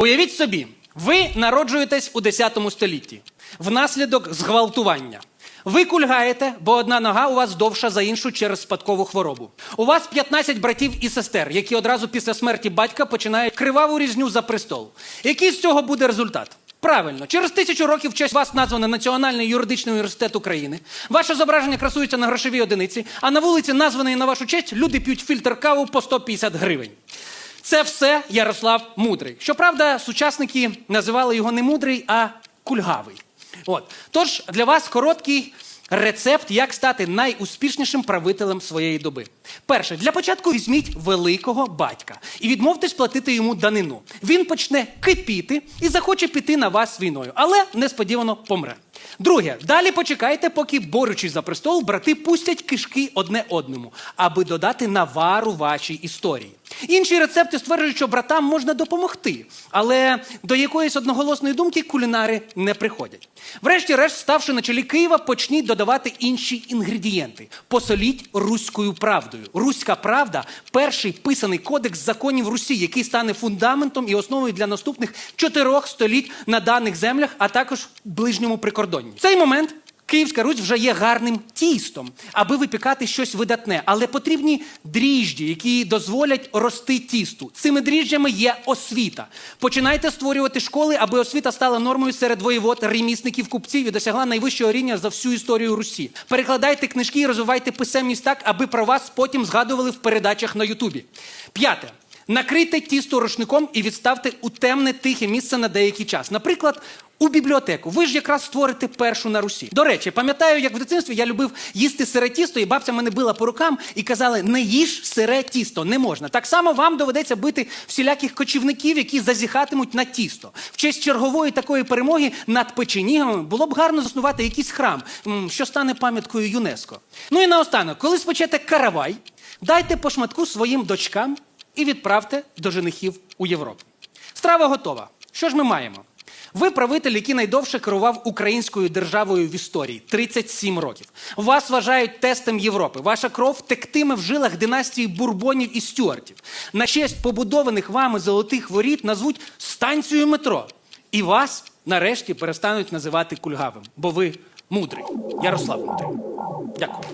Уявіть собі, ви народжуєтесь у 10 столітті внаслідок зґвалтування. Ви кульгаєте, бо одна нога у вас довша за іншу через спадкову хворобу. У вас 15 братів і сестер, які одразу після смерті батька починають криваву різню за престол. Який з цього буде результат? Правильно, через тисячу років в честь вас названо Національний юридичний університет України. Ваше зображення красується на грошовій одиниці, а на вулиці, названої на вашу честь, люди п'ють фільтр каву по 150 гривень. Це все Ярослав Мудрий. Щоправда, сучасники називали його не мудрий, а кульгавий. От. Тож для вас короткий рецепт, як стати найуспішнішим правителем своєї доби. Перше, для початку візьміть великого батька і відмовтесь платити йому данину. Він почне кипіти і захоче піти на вас війною, але несподівано помре. Друге, далі почекайте, поки, борючись за престол, брати пустять кишки одне одному, аби додати навару вашій історії. Інші рецепти стверджують, що братам можна допомогти, але до якоїсь одноголосної думки кулінари не приходять. Врешті-решт, ставши на чолі Києва, почніть додавати інші інгредієнти. Посоліть руською правдою. Руська правда перший писаний кодекс законів Русі, який стане фундаментом і основою для наступних чотирьох століть на даних землях, а також ближньому прикордонні. В цей момент Київська Русь вже є гарним тістом, аби випікати щось видатне, але потрібні дріжджі, які дозволять рости тісту. Цими дріжджами є освіта. Починайте створювати школи, аби освіта стала нормою серед воєвод, ремісників, купців і досягла найвищого рівня за всю історію Русі. Перекладайте книжки і розвивайте писемність так, аби про вас потім згадували в передачах на Ютубі. П'яте. Накрийте тісто рушником і відставте у темне тихе місце на деякий час. Наприклад, у бібліотеку. Ви ж якраз створите першу на Русі. До речі, пам'ятаю, як в дитинстві я любив їсти сире тісто, і бабця мене била по рукам і казали: не їж сире тісто, не можна. Так само вам доведеться бити всіляких кочівників, які зазіхатимуть на тісто. В честь чергової такої перемоги над печенігами було б гарно заснувати якийсь храм, що стане пам'яткою ЮНЕСКО. Ну і наостанок, коли спечете каравай, дайте по шматку своїм дочкам і відправте до женихів у Європу. Страва готова. Що ж ми маємо? Ви правитель, який найдовше керував українською державою в історії 37 років. Вас вважають тестом Європи. Ваша кров тектиме в жилах династії бурбонів і стюартів. На честь побудованих вами золотих воріт назвуть станцією метро. І вас нарешті перестануть називати кульгавим, бо ви мудрий. Ярослав мудрий. Дякую.